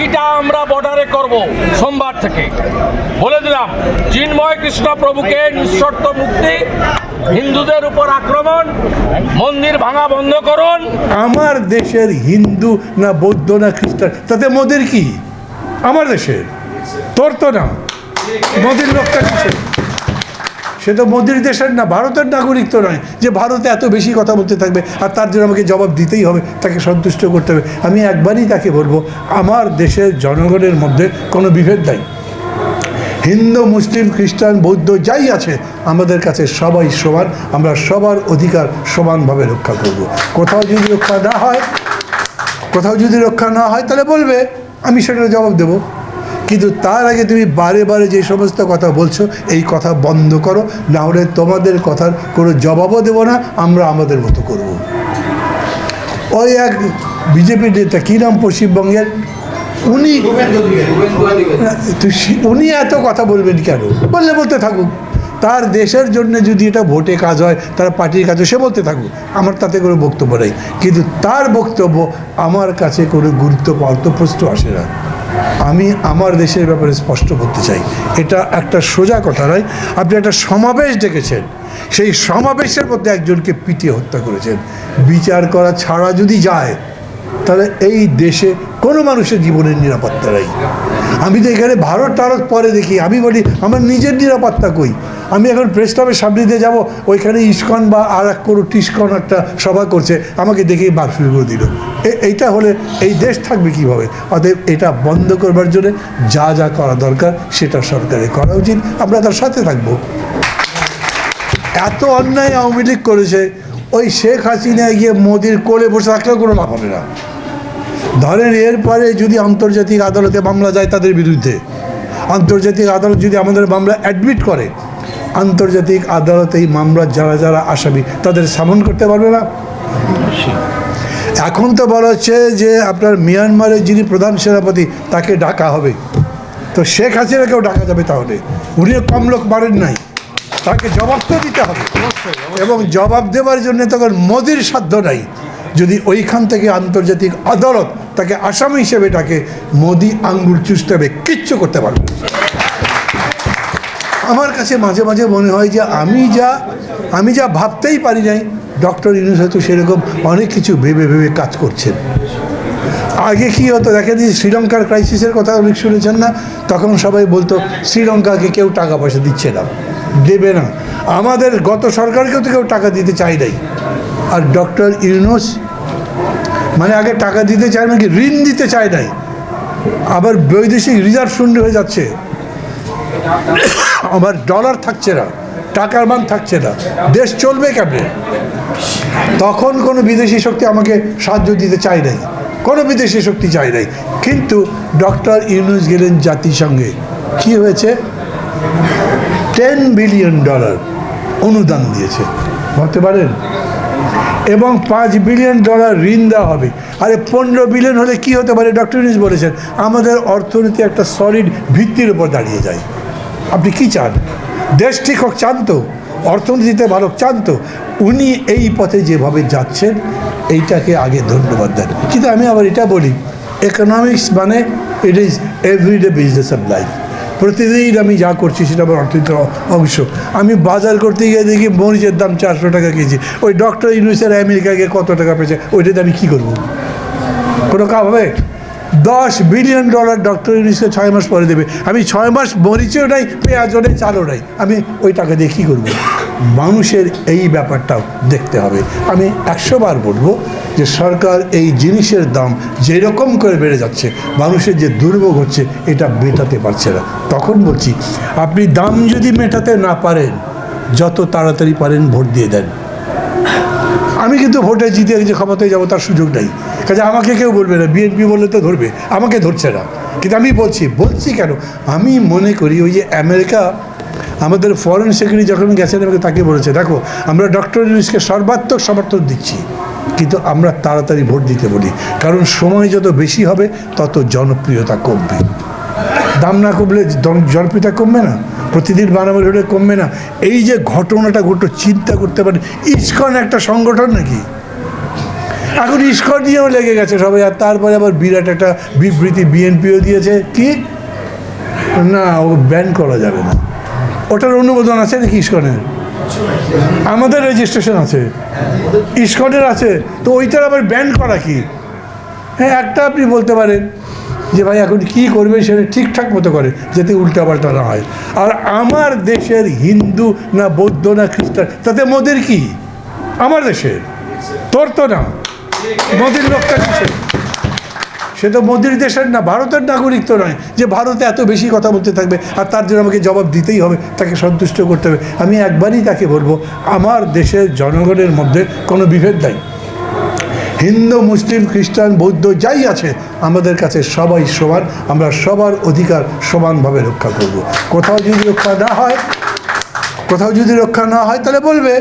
বাকিটা আমরা বর্ডারে করব সোমবার থেকে। বলে দিলাম, চিন্ময় কৃষ্ণ প্রভুকে নিঃশর্ত মুক্তি, হিন্দুদের উপর আক্রমণ, মন্দির ভাঙা বন্ধ করুন। আমার দেশের হিন্দু না বৌদ্ধ না খ্রিস্টান, তাতে মোদের কি? আমার দেশের? তোর তো না। মোদির লোকটা কিসের? সে তো মোদির দেশের না, ভারতের নাগরিক তো নয় যে ভারতে এত বেশি কথা বলতে থাকবে আর তার জন্য আমাকে জবাব দিতেই হবে, তাকে সন্তুষ্ট করতে হবে। আমি একবারই তাকে বলব, আমার দেশের জনগণের মধ্যে কোনো বিভেদ নাই। হিন্দু, মুসলিম, খ্রিস্টান, বৌদ্ধ যাই আছে, আমাদের কাছে সবাই সমান, আমরা সবার অধিকার সমানভাবে রক্ষা করব। কোথাও যদি রক্ষা না হয়, কোথাও যদি রক্ষা না হয়, তাহলে বলবে, আমি সেটার জবাব দেব। কিন্তু তার আগে তুমি বারে বারে যে সমস্ত কথা বলছো, এই কথা বন্ধ করো, না হলে তোমাদের কথার কোনো জবাবও দেবো না, আমরা আমাদের মতো করব। ওই এক বিজেপির নেতা, কী নাম পশ্চিমবঙ্গের? উনি উনি এত কথা বলবেন কেন? বললে বলতে থাকুক। তার দেশের জন্য যদি এটা ভোটে কাজ হয়, তার পার্টির কাজে সে বলতে থাকুক। আমার তাতে কোনো বক্তব্য নেই। কিন্তু তার বক্তব্য আমার কাছে কোনো গুরুত্ব প্রশ্ন আসে না। আমি আমার দেশের ব্যাপারে স্পষ্ট করতে চাই। এটা একটা সোজা কথা নয়। আপনি একটা সমাবেশ ডেকেছেন। সেই সমাবেশের মধ্যে একজনকে পিটিয়ে হত্যা করেছেন। বিচার করা ছাড়া যদি যায় তাহলে এই দেশে কোনো মানুষের জীবনের নিরাপত্তা নেই। আমি তো এখানে ভারত টারত পরে দেখি। আমি বলি, আমার নিজের নিরাপত্তা কই? আমি এখন প্রেস ক্লাবের সামনে দিয়ে যাব, ওইখানে ইস্কন বা আর এক কোনো টিস্কন একটা সভা করছে, আমাকে দেখেই শুরু দিল। এইটা হলে এই দেশ থাকবে কীভাবে? অতএব এটা বন্ধ করবার জন্য যা যা করা দরকার সেটা সরকারের করা উচিত। আমরা তার সাথে থাকব। এত অন্যায় আওয়ামী লীগ করেছে ওই শেখ হাসিনা গিয়ে মোদির কোলে বসে থাকলেও কোনো লাভ হবে না। ধরেন এরপরে যদি আন্তর্জাতিক আদালতে মামলা যায় তাদের বিরুদ্ধে, আন্তর্জাতিক আদালত যদি আমাদের মামলা অ্যাডমিট করে, আন্তর্জাতিক আদালতে এই মামলার যারা যারা আসামি তাদের সামন করতে পারবে না। এখন তো বলা হচ্ছে যে আপনার মিয়ানমারের যিনি প্রধান সেনাপতি, তাকে ডাকা হবে। তো শেখ হাসিনাকেও ডাকা যাবে তাহলে। উনিও কম লোক মারেন নাই। তাকে জবাব তো দিতে হবে। এবং জবাব দেওয়ার জন্য তখন মোদির সাধ্য নাই। যদি ওইখান থেকে আন্তর্জাতিক আদালত তাকে আসামি হিসেবে ডাকে, মোদি আঙ্গুল চুষতে হবে, কিচ্ছু করতে পারবে আমার কাছে মাঝে মাঝে মনে হয় যে আমি যা আমি যা ভাবতেই পারি নাই, ডক্টর ইউনুস হয়তো সেরকম অনেক কিছু ভেবে ভেবে কাজ করছেন। আগে কি হতো, দেখেন এই শ্রীলঙ্কার ক্রাইসিসের কথা অনেক শুনেছেন না? তখন সবাই বলতো, শ্রীলঙ্কাকে কেউ টাকা পয়সা দিচ্ছে না। দেবে না। আমাদের গত সরকারকেও তো কেউ টাকা দিতে চাই নাই। আর ডক্টর ইউনুস মানে আগে টাকা দিতে চায় নাকি ঋণ দিতে চায় নাই। আবার বৈদেশিক রিজার্ভ শূন্য হয়ে যাচ্ছে। আবার ডলার থাকছে না, টাকার মান থাকছে না। দেশ চলবে কেমনে? তখন কোনো বিদেশি শক্তি আমাকে সাহায্য দিতে চায় নাই। কোনো বিদেশি শক্তি চায় নাই। কিন্তু ডক্টর ইউনুস গেলেন জাতিসংঘে। কি হয়েছে? টেন বিলিয়ন ডলার অনুদান দিয়েছে। ভাবতে পারেন? এবং পাঁচ বিলিয়ন ডলার ঋণ দেওয়া হবে। আরে পনেরো বিলিয়ন হলে কি হতে পারে? ডক্টর ইউনুস বলেছেন, আমাদের অর্থনীতি একটা সলিড ভিত্তির উপর দাঁড়িয়ে যায়। আপনি কি চান? দেশ ঠিক হোক, চান তো। অর্থনীতিতে ভালো চান তো। উনি এই পথে যেভাবে যাচ্ছেন, এইটাকে আগে ধন্যবাদ দেন। কিন্তু আমি আবার এটা বলি ইকোনমিক্স মানে it is everyday business of life প্রতিদিন আমি যা করছি সেটা আমার অর্থনীতির অংশ। আমি বাজার করতে গিয়ে দেখি মরিচের দাম চারশো টাকা কেজি। ওই ডক্টর ইউনিভার্সিটি আমেরিকা গিয়ে কত টাকা পেয়েছে, ওইটাতে আমি কী করব? কোনো কাপ হবে? দশ বিলিয়ন ডলার ডক্টর ইউনিসকে ছয় মাস পরে দেবে। আমি ছয় মাস মরিচেও নাই, পেঁয়াজও নেই, চালও নাই। আমি ওই টাকা দিয়ে কী করব? মানুষের এই ব্যাপারটাও দেখতে হবে। আমি একশো বার বলব যে সরকার এই জিনিসের দাম যেরকম করে বেড়ে যাচ্ছে, মানুষের যে দুর্ভোগ হচ্ছে, এটা মেটাতে পারছে না। তখন বলছি, আপনি দাম যদি মেটাতে না পারেন, যত তাড়াতাড়ি পারেন ভোট দিয়ে দেন। আমি কিন্তু ভোটে জিতে যে ক্ষমতায় যাব, তার সুযোগ নেই। কাজে আমাকে কেউ বলবে না, বিএনপি বললে তো ধরবে, আমাকে ধরছে না। কিন্তু আমি বলছি বলছি কেন? আমি মনে করি ওই যে আমেরিকা আমাদের ফরেন সেক্রেটারি যখন গেছেন আমাকে তাকে বলেছে, দেখো, আমরা ডক্টর ইউনুসকে সর্বাত্মক সমর্থন দিচ্ছি, কিন্তু আমরা তাড়াতাড়ি ভোট দিতে বলি। কারণ সময় যত বেশি হবে, তত জনপ্রিয়তা কমবে। দাম না কমলে জনপ্রিয়তা কমবে না। প্রতিদিন বানাবার হলে কমবে না। এই যে ঘটনাটা ঘটলো, চিন্তা করতে পারে ইস্কন একটা সংগঠন নাকি? এখন ইস্কন নিয়েও লেগে গেছে সবাই, আর তারপরে আবার বিরাট একটা বিবৃতি বিএনপিও দিয়েছে। কি? না, ও ব্যান করা যাবে না। ওটার অনুমোদন আছে নাকি ইস্কনের? আমাদের রেজিস্ট্রেশন আছে। ইস্কনের আছে। তো ওইটার আবার ব্যান করা কি? হ্যাঁ একটা আপনি বলতে পারেন যে ভাই এখন কি করবে সেটা ঠিকঠাক মতো করে, যাতে উল্টাপাল্টা না হয়। আর আমার দেশের হিন্দু না বৌদ্ধ না খ্রিস্টান, তাতে মোদের কি? আমার দেশের। তোর তো না। মোদির লোকটা কিসের? সে তো মোদির দেশের না, ভারতের নাগরিক তো নয় যে ভারতে এত বেশি কথা বলতে থাকবে আর তার জন্য আমাকে জবাব দিতেই হবে, তাকে সন্তুষ্ট করতে হবে। আমি একবারই তাকে বলব, আমার দেশের জনগণের মধ্যে কোনো বিভেদ নাই। হিন্দু, মুসলিম, খ্রিস্টান, বৌদ্ধ যাই আছে, আমাদের কাছে সবাই সমান, আমরা সবার অধিকার সমানভাবে রক্ষা করব। কোথাও যদি রক্ষা না হয়, কোথাও যদি রক্ষা না হয়, তাহলে বলবে,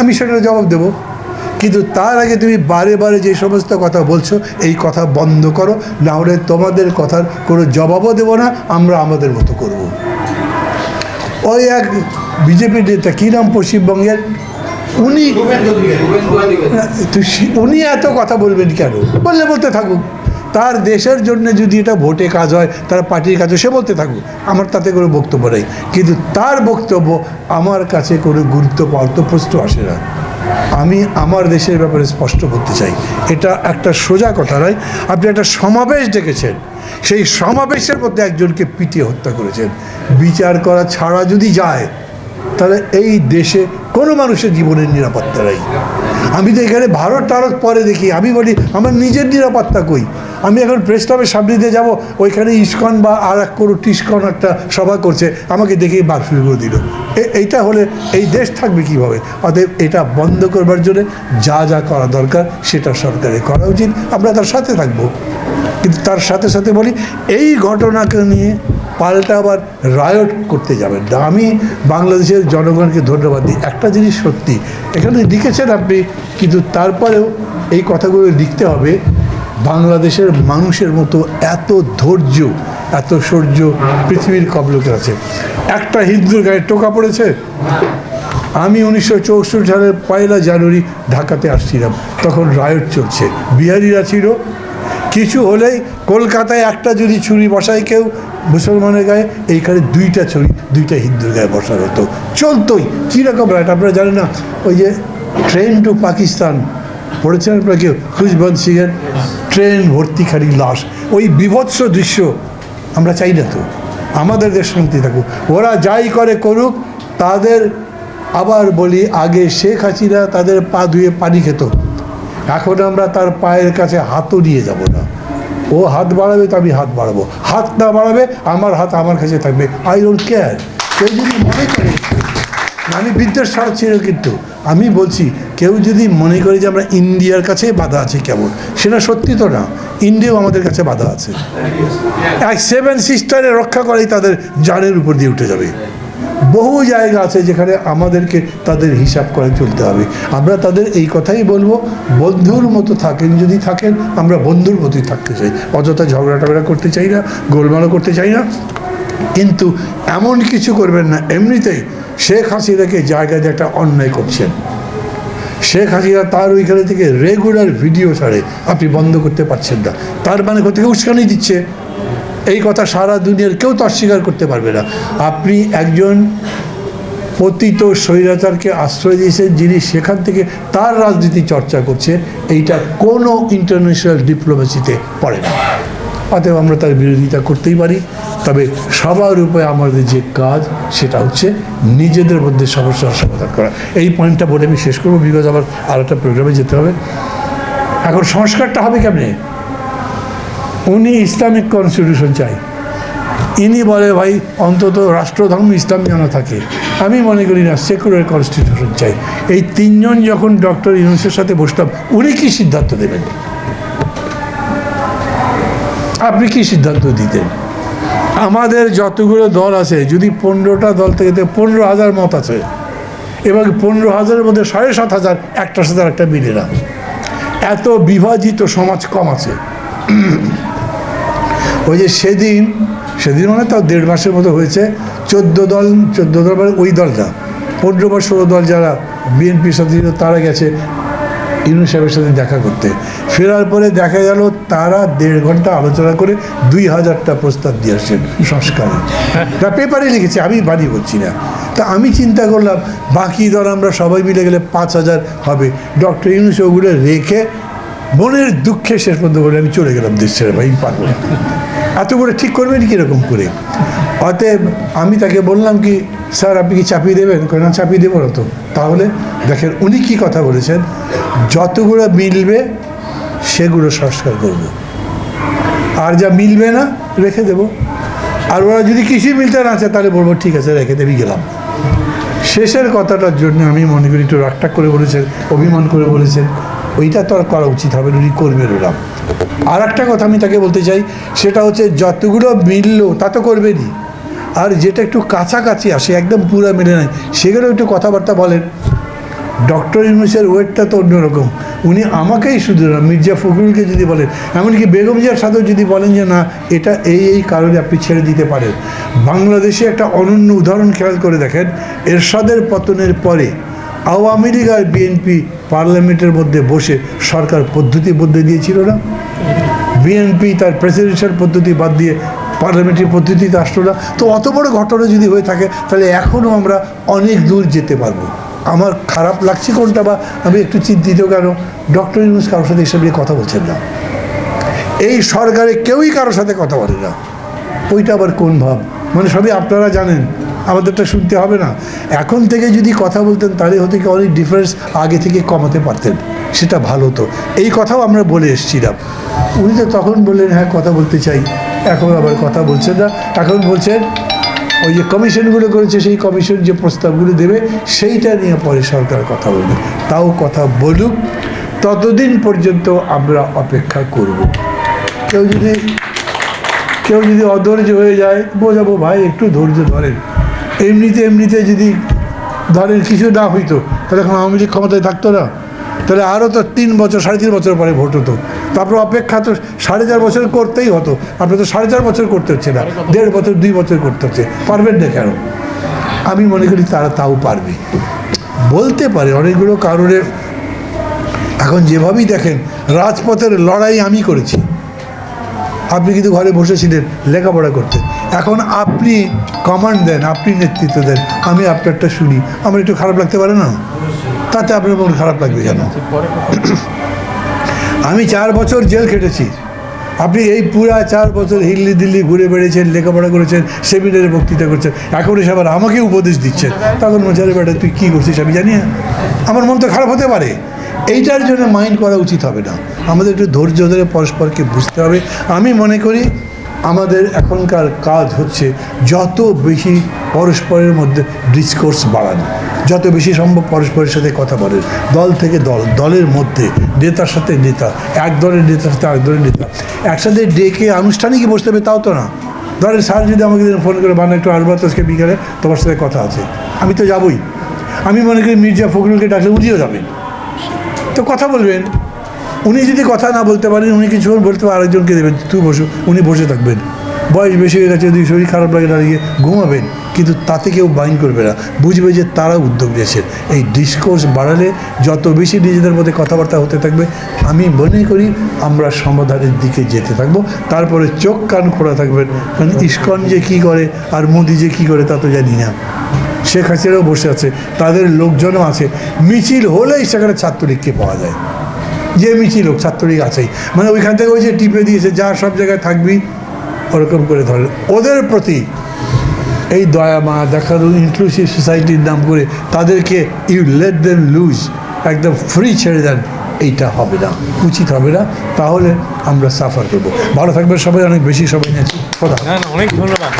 আমি সেটার জবাব দেবো। কিন্তু তার আগে তুমি বারে বারে যে সমস্ত কথা বলছো এই কথা বন্ধ করো না হলে তোমাদের কথার কোনো জবাবও দেবো না আমরা আমাদের মতো করব। ওই এক বিজেপি নেতা কী নাম পশ্চিমবঙ্গের? উনি উনি এত কথা বলবেন কেন? বললে বলতে থাকুক। তার দেশের জন্য যদি এটা ভোটে কাজ হয়, তার পার্টির কাজ সে বলতে থাকুক, আমার তাতে কোনো বক্তব্য নেই। কিন্তু তার বক্তব্য আমার কাছে কোনো গুরুত্ব পাওয়ার তো প্রশ্ন আসে না। আমি আমার দেশের ব্যাপারে স্পষ্ট করতে চাই, এটা একটা সোজা কথা নয়। আপনি একটা সমাবেশ ডেকেছেন, সেই সমাবেশের মধ্যে একজনকে পিটিয়ে হত্যা করেছেন। বিচার করা ছাড়া যদি যায়, তাহলে এই দেশে কোনো মানুষের জীবনের নিরাপত্তা নেই। আমি তো এখানে ভারত টারত পরে দেখি। আমি বলি, আমার নিজের নিরাপত্তা কই? আমি এখন প্রেস ক্লাবের সামনে দিয়ে যাব, ওইখানে ইস্কন বা আর এক কোনো টিস্কন একটা সভা করছে, আমাকে দেখেই বার শুরু করে দিল এইটা হলে এই দেশ থাকবে কীভাবে? অতএব এটা বন্ধ করবার জন্য যা যা করা দরকার, সেটা সরকারের করা উচিত। আমরা তার সাথে থাকব। কিন্তু তার সাথে সাথে বলি, এই ঘটনাকে নিয়ে পাল্টা আবার রায়ট করতে যাবেন না। আমি বাংলাদেশের জনগণকে ধন্যবাদ দিই। একটা জিনিস সত্যি, এখানে লিখেছেন আপনি কিন্তু তারপরেও এই কথাগুলো লিখতে হবে, বাংলাদেশের মানুষের মতো এত ধৈর্য, এত সৌর্য পৃথিবীর কব লোকের আছে। একটা হিন্দুর গায়ে টোকা পড়েছে। আমি উনিশশো চৌষট্টি সালের পয়লা জানুয়ারি ঢাকাতে আসছিলাম। তখন রায়ট চলছে। বিহারিরা ছিল। কিছু হলেই কলকাতায় একটা যদি ছুরি বসায় কেউ, মুসলমানের গায়ে, এইখানে দুইটা ছুরি, দুইটা হিন্দুর গায়ে বসানো হতো। চলতোই। কীরকম রাইট আপনারা জানেন না? ওই যে ট্রেন টু পাকিস্তান। পড়েছেন আপনারা কেউ? খুশবন্ত সিংয়ের ট্রেন ভর্তি খালি লাশ। ওই বিভৎস দৃশ্য আমরা চাই না তো। আমাদের দেশ শান্তি থাকুক। ওরা যাই করে করুক, তাদের আবার বলি, আগে শেখ হাসিনা তাদের পা ধুয়ে পানি খেত। এখন আমরা তার পায়ের কাছে হাতও নিয়ে যাব না। ও হাত বাড়াবে তো আমি হাত বাড়াবো। হাত না বাড়াবে, আমার হাত আমার কাছে থাকবে। আই ডোন্ট কেয়ার কেউ যদি মনে করে আমি বিদ্বেষ ছাড়াচ্ছি না কিন্তু। আমি বলছি, কেউ যদি মনে করে যে আমরা ইন্ডিয়ার কাছে বাধা আছে কেমন সেটা সত্যি তো না। ইন্ডিয়াও আমাদের কাছে বাধা আছে। এক সেভেন সিস্টারে রক্ষা করাই তাদের জানের উপর দিয়ে উঠে যাবে। বহু জায়গা আছে যেখানে আমাদেরকে তাদের হিসাব করে চলতে হবে। আমরা তাদের এই কথাই বলব, বন্ধুর মতো থাকেন, যদি থাকেন, আমরা বন্ধুর মতোই থাকতে চাই। অযথা ঝগড়া টগড়া করতে চাই না, গোলমালও করতে চাই না। কিন্তু এমন কিছু করবেন না। এমনিতেই শেখ হাসিনাকে জায়গায় একটা অন্যায় করছেন। শেখ হাসিনা তার ওইখানে থেকে রেগুলার ভিডিও ছাড়ে। আপনি বন্ধ করতে পারছেন না। তার মানে কোথেকে উস্কানি দিচ্ছে। এই কথা সারা দুনিয়ার কেউ তো অস্বীকার করতে পারবে না। আপনি একজন পতিত স্বৈরাচারকে আশ্রয় দিয়েছেন যিনি সেখান থেকে তার রাজনীতি চর্চা করছে এইটা কোনো ইন্টারন্যাশনাল ডিপ্লোমেসিতে পড়ে না। অতএব আমরা তার বিরোধিতা করতেই পারি। তবে সবার উপরে আমাদের যে কাজ, সেটা হচ্ছে নিজেদের মধ্যে সমস্যার সমাধান করা। এই পয়েন্টটা বলে আমি শেষ করব, বিকজ আবার আর একটা প্রোগ্রামে যেতে হবে। এখন সংস্কারটা হবে কেমনে? উনি ইসলামিক কনস্টিটিউশন চাই। ইনি বলে, ভাই, অন্তত রাষ্ট্রধর্ম ইসলাম যেন থাকে। আমি মনে করি না সেকুলার কনস্টিটিউশন চাই। এই তিনজন যখন ডক্টর ইউনুসের সাথে বসতাম, উনি কি সিদ্ধান্ত দেবেন? আপনি কি সিদ্ধান্ত দিতেন? আমাদের যতগুলো দল আছে, যদি পনেরোটা দল থেকে পনেরো হাজার মত আছে, এবং পনেরো হাজারের মধ্যে সাড়ে সাত হাজার একটার সাথে একটা মিলে না। এত বিভাজিত সমাজ কম আছে। ওই যে সেদিন সেদিন মানে তাও দেড় মাসের মতো হয়েছে, চোদ্দ দল চোদ্দ দল মানে ওই দলটা। পনেরো বা ষোলো দল যারা বিএনপির সাথে তারা গেছে। ইউনুস সাহেবের সাথে দেখা করতে। ফেরার পরে দেখা গেল তারা দেড় ঘণ্টা আলোচনা করে দুই হাজারটা প্রস্তাব দিয়ে আসছেন সংস্কারে। তা পেপারে লিখেছে, আমি বাড়ি বলছি না। তা আমি চিন্তা করলাম, বাকি দল আমরা সবাই মিলে গেলে পাঁচ হাজার হবে। ডক্টর ইউনুস ওগুলো রেখে মনের দুঃখে শেষ পর্যন্ত বলে, আমি চলে গেলাম দেশ ছেড়ে ভাই, পারব এত করে ঠিক করবেন কীরকম করে? অতএব আমি তাকে বললাম কি, স্যার, আপনি কি চাপিয়ে দেবেন? কেন চাপিয়ে দেবো না তো। তাহলে দেখেন উনি কি কথা বলেছেন যতগুলো মিলবে, সেগুলো সংস্কার করব। আর যা মিলবে না, রেখে দেব। আর ওরা যদি কিছুই মিলতে না চায়, তাহলে বলব, ঠিক আছে, রেখে দেবি গেলাম। শেষের কথাটার জন্য আমি মনে করি, একটু রাগটা করে বলেছেন, অভিমান করে বলেছেন। ওইটা তো আর করা উচিত হবে উনি করবেন ওরা। আর একটা কথা আমি তাকে বলতে চাই, সেটা হচ্ছে, যতগুলো মিললো, তা তো করবেনই। আর যেটা একটু কাছাকাছি আসে, একদম পুরো মেলে নাই, সেগুলো একটু কথাবার্তা বলেন। ডক্টর ইউনুসের ওয়েটটা তো অন্যরকম। উনি আমাকেই শুধু না, মির্জা ফখরুলকে যদি বলেন এমনকি বেগম জিয়ার সাথেও যদি বলেন যে, না, এটা এই এই কারণে আপনি ছেড়ে দিতে পারেন। বাংলাদেশে একটা অনন্য উদাহরণ খেয়াল করে দেখেন, এরশাদের পতনের পরে আওয়ামী লীগ আর বিএনপি পার্লামেন্টের মধ্যে বসে সরকার পদ্ধতি বদলে দিয়েছিল না? বিএনপি তার প্রেসিডেন্সিয়াল পদ্ধতি বাদ দিয়ে পার্লামেন্টারি পদ্ধতিতে আসলো না? তো অত বড় ঘটনা যদি হয়ে থাকে, তাহলে এখনও আমরা অনেক দূর যেতে পারব। আমার খারাপ লাগছে কোনটা বা আমি একটু চিন্তিত কেন? ডক্টর ইউনুস কারোর সাথে এসব নিয়ে কথা বলছেন না। এই সরকারে কেউই কারোর সাথে কথা বলে না। ওইটা আবার কোন ভাব? মানে সবই আপনারা জানেন, আমাদেরটা শুনতে হবে না। এখন থেকে যদি কথা বলতেন, তাহলে হতে কি অনেক ডিফারেন্স আগে থেকে কমাতে পারতেন। সেটা ভালো তো এই কথাও আমরা বলে এসেছিলাম উনি তো তখন বললেন হ্যাঁ কথা বলতে চাই। এখন আবার কথা বলছেন না। এখন বলছেন ওই যে কমিশনগুলো করেছে, সেই কমিশন যে প্রস্তাবগুলো দেবে, সেইটা নিয়ে পরে সরকার কথা বলবে। তাও কথা বলুক, ততদিন পর্যন্ত আমরা অপেক্ষা করব। কেউ যদি কেউ যদি অধৈর্য হয়ে যায় বোঝাবো ভাই, একটু ধৈর্য ধরেন। এমনিতে এমনিতে যদি ধরেন কিছু না হইতো, তাহলে এখন আওয়ামী লীগ ক্ষমতায় থাকতো না। তাহলে আরও তো তিন বছর, সাড়ে তিন বছর পরে ভোট হতো। তারপর অপেক্ষা তো সাড়ে চার বছর করতেই হতো। আপনার তো সাড়ে চার বছর করতে হচ্ছে না, দেড় বছর, দুই বছর করতে হচ্ছে। পারবেন না কেন? আমি মনে করি তারা তাও পারবে। বলতে পারে অনেকগুলো কারণে। এখন যেভাবেই দেখেন, রাজপথের লড়াই আমি করেছি। আপনি কিন্তু ঘরে বসেছিলেন, লেখাপড়া করতে এখন আপনি কমান্ড দেন, আপনি নেতৃত্ব দেন, আমি আপনারটা শুনি। আমার একটু খারাপ লাগতে পারে না? তাতে আপনার মন খারাপ লাগবে কেন? আমি চার বছর জেল খেটেছি। আপনি এই পুরা চার বছর হিল্লি দিল্লি ঘুরে বেড়েছেন লেখাপড়া করেছেন, সেমিনারে বক্তৃতা করছেন, এখন এসে আবার আমাকে উপদেশ দিচ্ছেন। তখন মজারে বেটা, তুই কী করছিস আমি জানি না। আমার মন তো খারাপ হতে পারে। এইটার জন্য মাইন্ড করা উচিত হবে না। আমাদের একটু ধৈর্য ধরে পরস্পরকে বুঝতে হবে। আমি মনে করি, আমাদের এখনকার কাজ হচ্ছে যত বেশি পরস্পরের মধ্যে ডিসকোর্স বাড়ানো। যত বেশি সম্ভব পরস্পরের সাথে কথা বলেন। দল থেকে দল, দলের মধ্যে নেতার সাথে নেতা, এক দলের নেতার সাথে আরেক দলের নেতা। একসাথে ডেকে আনুষ্ঠানিক বসতে হবে, তাও তো না। ধরেন স্যার যদি আমাকে ফোন করে বানা একটু আসব আজকে বিকালে, তোমার সাথে কথা আছে। আমি তো যাবই। আমি মনে করি মির্জা ফখরুলকে ডাকলে উনিও যাবেন। তো কথা বলবেন। উনি যদি কথা না বলতে পারেন, উনি কিছুক্ষণ বলতে পারেন, আরেকজনকে দেবেন, তুই বসো। উনি বসে থাকবেন। বয়স বেশি হয়ে গেছে, যদি শরীর খারাপ লাগে দাঁড়িয়ে ঘুমাবেন। কিন্তু তাতে কেউ বাইন করবে না। বুঝবে যে তারা উদ্যোগ নিয়েছে। এই ডিসকোর্স বাড়ালে যত বেশি নিজেদের মধ্যে কথাবার্তা হতে থাকবে, আমি মনে করি আমরা সমাধানের দিকে যেতে থাকব। তারপরে চোখ কান খোলা থাকবেন কারণ ইস্কন যে কী করে আর মোদি যে কী করে তা তো জানি না। শেখ হাসিনাও বসে আছে। তাদের লোকজনও আছে। মিছিল হলেই সেখানে ছাত্রলীগকে পাওয়া যায়। যে মিছিল হোক, ছাত্রলীগ আছেই। মানে ওইখান থেকে ওই যে টিপে দিয়েছে, যা সব জায়গায় থাকবি, ওরকম করে ধরে ওদের প্রতি এই দয়া মা দেখানো ইনক্লুসিভ সোসাইটির নাম করে। তাদেরকে ইউ লেট দেন লুজ একদম ফ্রি ছেড়ে দেন, এইটা হবে না, উচিত হবে না, তাহলে আমরা সাফার করব। ভালো থাকবে সবাই, অনেক বেশি সবাই নিয়েছি। অনেক ধন্যবাদ।